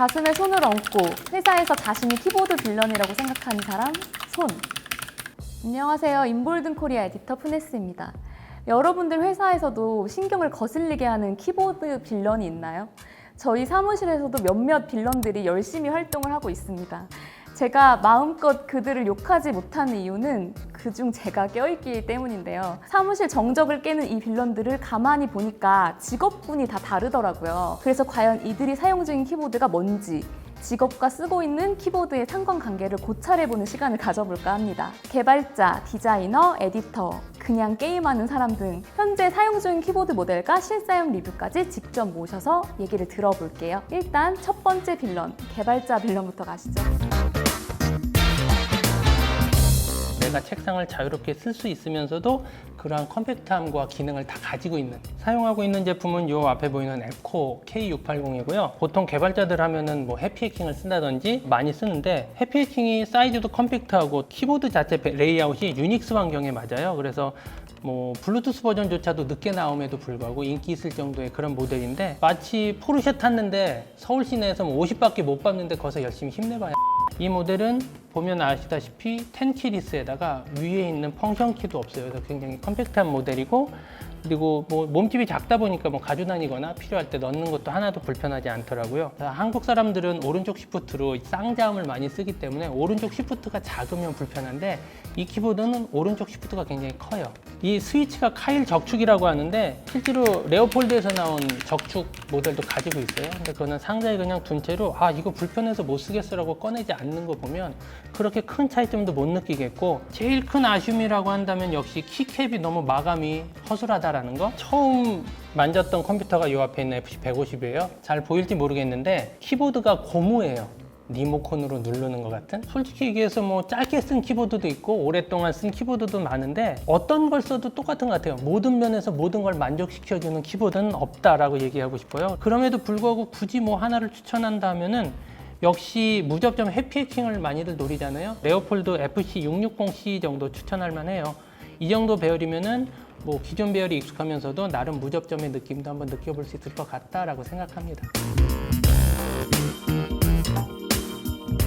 가슴에 손을 얹고 회사에서 자신이 키보드 빌런이라고 생각하는 사람 손. 안녕하세요. 인볼든 코리아 에디터 푸네스입니다. 여러분들 회사에서도 신경을 거슬리게 하는 키보드 빌런이 있나요? 저희 사무실에서도 몇몇 빌런들이 열심히 활동을 하고 있습니다. 제가 마음껏 그들을 욕하지 못하는 이유는 그중 제가 껴있기 때문인데요. 사무실 정적을 깨는 이 빌런들을 가만히 보니까 직업군이 다 다르더라고요. 그래서 과연 이들이 사용 중인 키보드가 뭔지 직업과 쓰고 있는 키보드의 상관관계를 고찰해보는 시간을 가져볼까 합니다. 개발자, 디자이너, 에디터, 그냥 게임하는 사람 등 현재 사용 중인 키보드 모델과 실사용 리뷰까지 직접 모셔서 얘기를 들어볼게요. 일단 첫 번째 빌런, 개발자 빌런부터 가시죠. 내가 책상을 자유롭게 쓸 수 있으면서도 그러한 컴팩트함과 기능을 다 가지고 있는 사용하고 있는 제품은 이 앞에 보이는 에코 K680이고요. 보통 개발자들 하면은 뭐 해피해킹을 쓴다든지 많이 쓰는데 해피해킹이 사이즈도 컴팩트하고 키보드 자체 베- 레이아웃이 유닉스 환경에 맞아요. 그래서 뭐 블루투스 버전조차도 늦게 나옴에도 불구하고 인기 있을 정도의 그런 모델인데 마치 포르쉐 탔는데 서울 시내에서 뭐 50밖에 못 밟는데 거기서 열심히 힘내봐야 이 모델은 보면 아시다시피 10키 리스에다가 위에 있는 펑션 키도 없어요. 그래서 굉장히 컴팩트한 모델이고 그리고 뭐 몸집이 작다 보니까 뭐 가져 다니거나 필요할 때 넣는 것도 하나도 불편하지 않더라고요. 한국 사람들은 오른쪽 시프트로 쌍자음을 많이 쓰기 때문에 오른쪽 시프트가 작으면 불편한데 이 키보드는 오른쪽 시프트가 굉장히 커요. 이 스위치가 카일 적축이라고 하는데 실제로 레오폴드에서 나온 적축 모델도 가지고 있어요. 근데 그거는 상자에 그냥 둔 채로 아 이거 불편해서 못 쓰겠어라고 꺼내지 않는 거 보면 그렇게 큰 차이점도 못 느끼겠고 제일 큰 아쉬움이라고 한다면 역시 키캡이 너무 마감이 허술하다 라는 거. 처음 만졌던 컴퓨터가 이 앞에 있는 FC150이에요. 잘 보일지 모르겠는데 키보드가 고무예요. 리모컨으로 누르는 것 같은? 솔직히 얘기해서 뭐 짧게 쓴 키보드도 있고 오랫동안 쓴 키보드도 많은데 어떤 걸 써도 똑같은 것 같아요. 모든 면에서 모든 걸 만족시켜주는 키보드는 없다라고 얘기하고 싶어요. 그럼에도 불구하고 굳이 뭐 하나를 추천한다면은 역시 무접점 해피해킹을 많이들 노리잖아요. 레오폴드 FC660C 정도 추천할 만해요. 이 정도 배열이면은 뭐 기존 배열이 익숙하면서도 나름 무접점의 느낌도 한번 느껴볼 수 있을 것 같다라고 생각합니다.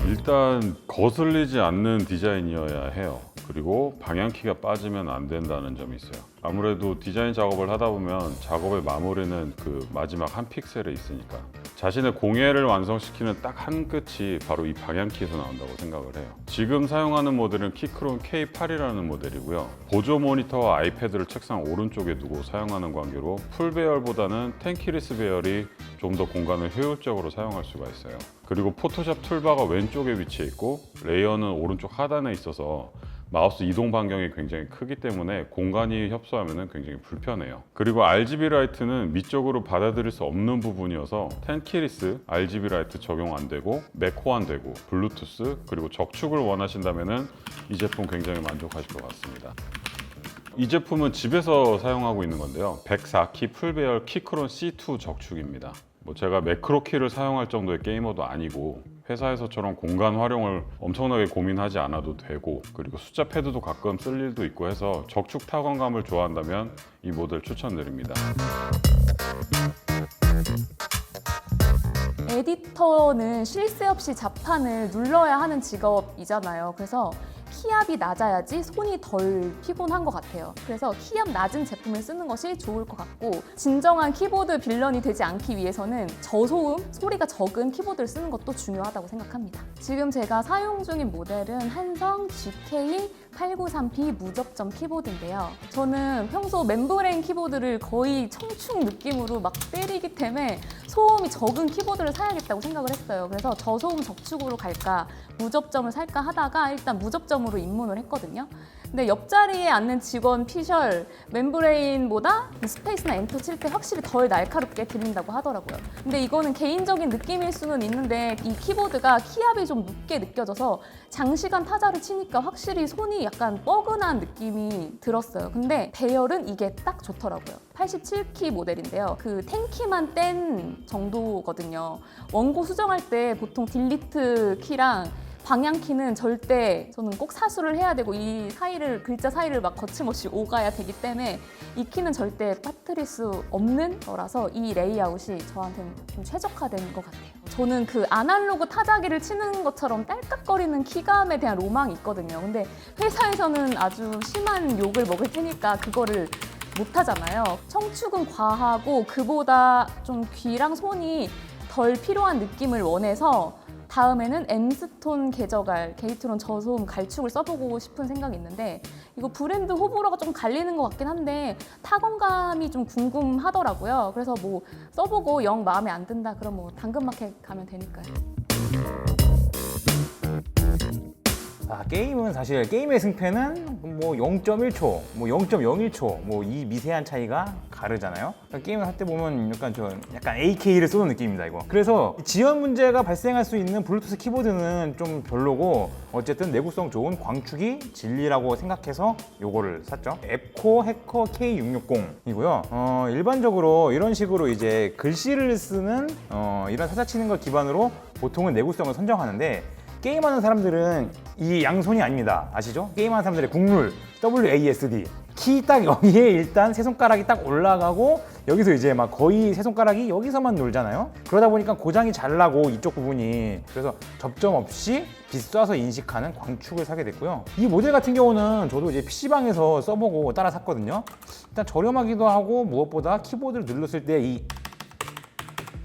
일단 거슬리지 않는 디자인이어야 해요. 그리고 방향키가 빠지면 안 된다는 점이 있어요. 아무래도 디자인 작업을 하다 보면 작업의 마무리는 그 마지막 한 픽셀에 있으니까 자신의 공예를 완성시키는 딱 한 끝이 바로 이 방향키에서 나온다고 생각을 해요. 지금 사용하는 모델은 키크론 K8이라는 모델이고요. 보조 모니터와 아이패드를 책상 오른쪽에 두고 사용하는 관계로 풀 배열보다는 텐키리스 배열이 좀 더 공간을 효율적으로 사용할 수가 있어요. 그리고 포토샵 툴바가 왼쪽에 위치해 있고 레이어는 오른쪽 하단에 있어서 마우스 이동 반경이 굉장히 크기 때문에 공간이 협소하면 굉장히 불편해요. 그리고 RGB 라이트는 미적으로 받아들일 수 없는 부분이어서 텐키리스 RGB 라이트 적용 안 되고 맥 호환 되고 블루투스 그리고 적축을 원하신다면 이 제품 굉장히 만족하실 것 같습니다. 이 제품은 집에서 사용하고 있는 건데요. 104키 풀배열 키크론 C2 적축입니다. 뭐 제가 매크로 키를 사용할 정도의 게이머도 아니고 회사에서처럼 공간 활용을 엄청나게 고민하지 않아도 되고 그리고 숫자 패드도 가끔 쓸 일도 있고 해서 적축 타건감을 좋아한다면 이 모델 추천드립니다. 에디터는 쉴 새 없이 자판을 눌러야 하는 직업이잖아요. 그래서 키압이 낮아야지 손이 덜 피곤한 것 같아요. 그래서 키압 낮은 제품을 쓰는 것이 좋을 것 같고 진정한 키보드 빌런이 되지 않기 위해서는 저소음, 소리가 적은 키보드를 쓰는 것도 중요하다고 생각합니다. 지금 제가 사용 중인 모델은 한성 GK893P 무접점 키보드인데요. 저는 평소 멤브레인 키보드를 거의 청충 느낌으로 막 때리기 때문에 소음이 적은 키보드를 사야겠다고 생각을 했어요. 그래서 저소음 적축으로 갈까 무접점을 살까 하다가 일단 무접점으로 입문을 했거든요. 근데 옆자리에 앉는 직원 피셜 멤브레인보다 이 스페이스나 엔터 칠 때 확실히 덜 날카롭게 들린다고 하더라고요. 근데 이거는 개인적인 느낌일 수는 있는데 이 키보드가 키압이 좀 높게 느껴져서 장시간 타자를 치니까 확실히 손이 약간 뻐근한 느낌이 들었어요. 근데 배열은 이게 딱 좋더라고요. 87키 모델인데요. 그 10키만 뗀 정도거든요. 원고 수정할 때 보통 딜리트 키랑 방향 키는 절대 저는 꼭 사수를 해야 되고 이 사이를 글자 사이를 막 거침없이 오가야 되기 때문에 이 키는 절대 빠뜨릴 수 없는 거라서 이 레이아웃이 저한테는 좀 최적화된 것 같아요. 저는 그 아날로그 타자기를 치는 것처럼 딸깍거리는 키감에 대한 로망이 있거든요. 근데 회사에서는 아주 심한 욕을 먹을 테니까 그거를 못 하잖아요. 청축은 과하고 그보다 좀 귀랑 손이 덜 필요한 느낌을 원해서 다음에는 엠스톤 계저갈 게이트론 저소음 갈축을 써보고 싶은 생각이 있는데 이거 브랜드 호불호가 좀 갈리는 것 같긴 한데 타건감이 좀 궁금하더라고요. 그래서 뭐 써보고 영 마음에 안 든다 그럼 뭐 당근마켓 가면 되니까요. 아, 게임은 사실 게임의 승패는 뭐 0.1초, 뭐 0.01초, 뭐 이 미세한 차이가 가르잖아요. 그러니까 게임을 할 때 보면 약간 저 약간 AK를 쏘는 느낌입니다, 이거. 그래서 지연 문제가 발생할 수 있는 블루투스 키보드는 좀 별로고 어쨌든 내구성 좋은 광축이 진리라고 생각해서 요거를 샀죠. 앱코 해커 K660이고요. 어, 일반적으로 이런 식으로 이제 글씨를 쓰는 어, 이런 사자 치는 걸 기반으로 보통은 내구성을 선정하는데 게임하는 사람들은 이 양손이 아닙니다. 아시죠? 게임하는 사람들의 국룰 WASD 키 딱 여기에 일단 세 손가락이 딱 올라가고 여기서 이제 막 거의 세 손가락이 여기서만 놀잖아요. 그러다 보니까 고장이 잘 나고 이쪽 부분이 그래서 접점 없이 비싸서 인식하는 광축을 사게 됐고요. 이 모델 같은 경우는 저도 이제 PC방에서 써보고 따라 샀거든요. 일단 저렴하기도 하고 무엇보다 키보드를 눌렀을 때이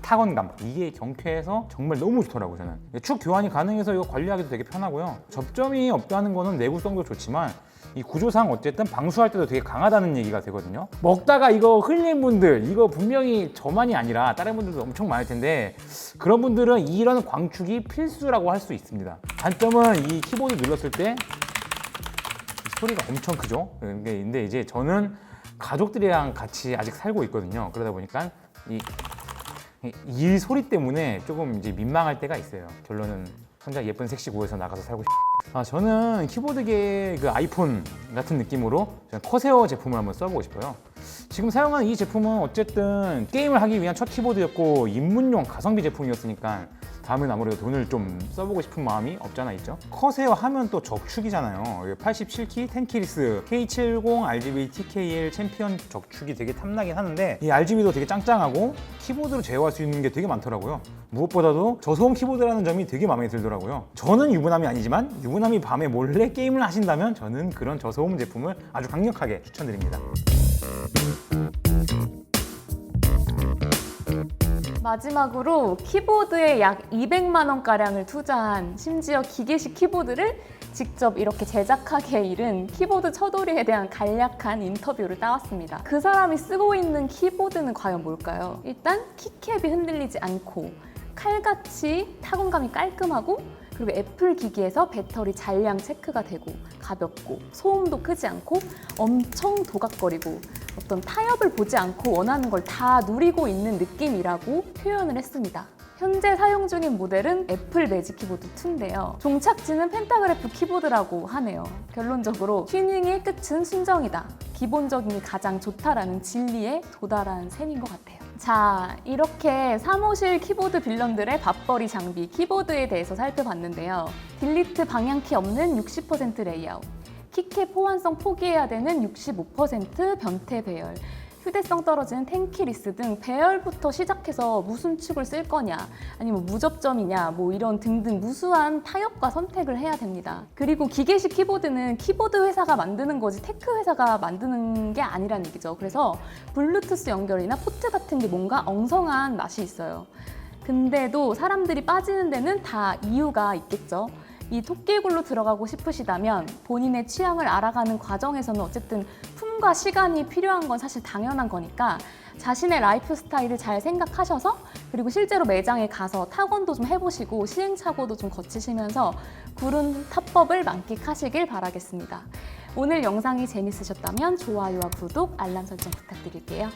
타건감. 이게 경쾌해서 정말 너무 좋더라고요 저는. 축 교환이 가능해서 이거 관리하기도 되게 편하고요. 접점이 없다는 거는 내구성도 좋지만 이 구조상 어쨌든 방수할 때도 되게 강하다는 얘기가 되거든요. 먹다가 이거 흘린 분들 이거 분명히 저만이 아니라 다른 분들도 엄청 많을 텐데 그런 분들은 이런 광축이 필수라고 할 수 있습니다. 단점은 이 키보드 눌렀을 때 소리가 엄청 크죠. 근데, 이제 저는 가족들이랑 같이 아직 살고 있거든요. 그러다 보니까 이, 이- 이 소리 때문에 조금 이제 민망할 때가 있어요. 결론은 혼자 예쁜 섹시 구에서 나가서 살고 싶. 아 저는 키보드계 그 아이폰 같은 느낌으로 커세어 제품을 한번 써보고 싶어요. 지금 사용하는 이 제품은 어쨌든 게임을 하기 위한 첫 키보드였고 입문용 가성비 제품이었으니까 다음엔 아무래도 돈을 좀 써보고 싶은 마음이 없잖아 있죠. 커세어 하면 또 적축이잖아요. 87키 10키리스 K70 RGB TKL 챔피언 적축이 되게 탐나긴 하는데 이 RGB도 되게 짱짱하고 키보드로 제어할 수 있는 게 되게 많더라고요. 무엇보다도 저소음 키보드라는 점이 되게 마음에 들더라고요. 저는 유부남이 아니지만 유부남이 밤에 몰래 게임을 하신다면 저는 그런 저소음 제품을 아주 강력하게 추천드립니다. 마지막으로 키보드에 약 200만 원 가량을 투자한 심지어 기계식 키보드를 직접 이렇게 제작하기에 이른 키보드 처돌이에 대한 간략한 인터뷰를 따왔습니다. 그 사람이 쓰고 있는 키보드는 과연 뭘까요? 일단 키캡이 흔들리지 않고 칼같이 타건감이 깔끔하고 그리고 애플 기기에서 배터리 잔량 체크가 되고 가볍고 소음도 크지 않고 엄청 도각거리고 어떤 타협을 보지 않고 원하는 걸 다 누리고 있는 느낌이라고 표현을 했습니다. 현재 사용 중인 모델은 애플 매직 키보드 2인데요. 종착지는 펜타그래프 키보드라고 하네요. 결론적으로 튜닝의 끝은 순정이다. 기본적인 게 가장 좋다라는 진리에 도달한 셈인 것 같아요. 자, 이렇게 사무실 키보드 빌런들의 밥벌이 장비 키보드에 대해서 살펴봤는데요. 딜리트 방향키 없는 60% 레이아웃, 키캡 호환성 포기해야 되는 65% 변태 배열, 휴대성 떨어지는 텐키리스 등 배열부터 시작해서 무슨 축을 쓸 거냐, 아니면 무접점이냐, 뭐 이런 등등 무수한 타협과 선택을 해야 됩니다. 그리고 기계식 키보드는 키보드 회사가 만드는 거지 테크 회사가 만드는 게 아니라는 얘기죠. 그래서 블루투스 연결이나 포트 같은 게 뭔가 엉성한 맛이 있어요. 근데도 사람들이 빠지는 데는 다 이유가 있겠죠. 이 토끼굴로 들어가고 싶으시다면 본인의 취향을 알아가는 과정에서는 어쨌든 품과 시간이 필요한 건 사실 당연한 거니까 자신의 라이프 스타일을 잘 생각하셔서 그리고 실제로 매장에 가서 타건도 좀 해보시고 시행착오도 좀 거치시면서 구른 탑법을 만끽하시길 바라겠습니다. 오늘 영상이 재밌으셨다면 좋아요와 구독, 알람 설정 부탁드릴게요.